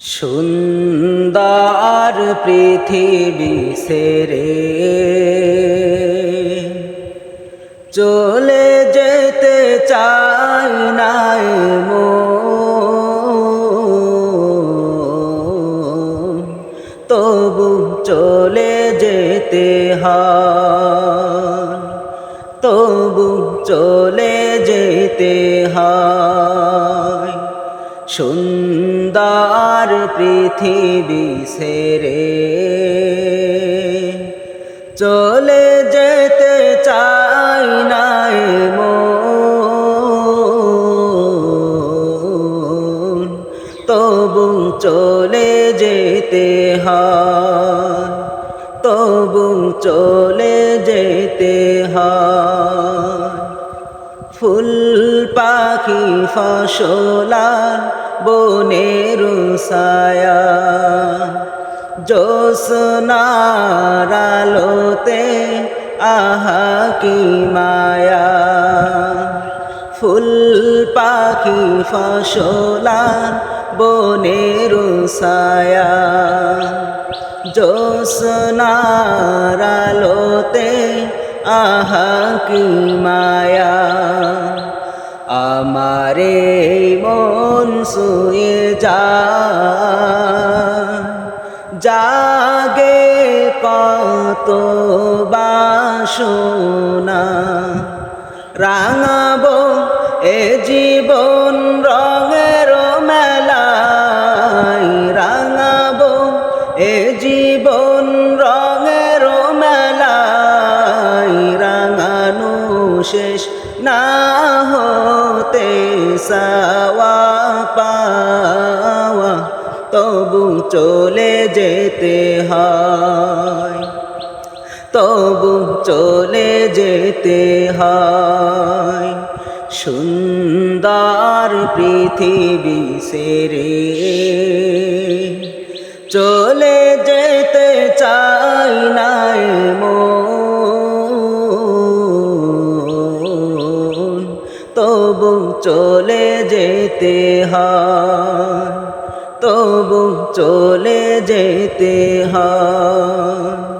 সুন্দর পৃথিবী সেরে। চলে যেতে চাই নাই মো তবু চলে যেতে হয়, তবু চলে যেতে হয়। সুন্দর পৃথিবী সেরে। চলে যেতে চাই নাই মন, তবু চলে যেতে হয়, তবু চলে যেতে হয়। ফুল পাখি ফসলার বনের সায়া জোসনার আলোতে আহা কি মায়া। ফুল পাখি ফসলার বনের সায়া জোসনার আলোতে আহা কি মায়া। আমারে শুয়ে যা। জাগে কত বাসনা রাঙাবো এ জীবন রঙের মেলাই রাঙাবো এ জীবন রঙের মেলাই রাঙানো শেষ না সাওয়া পাওয়া তবু চলে যেতে হয়। তবু চলে যেতে হয়। সুন্দর পৃথিবী সেরে চলে তবু চলে যেতে হয় তবু চলে যেতে হয়।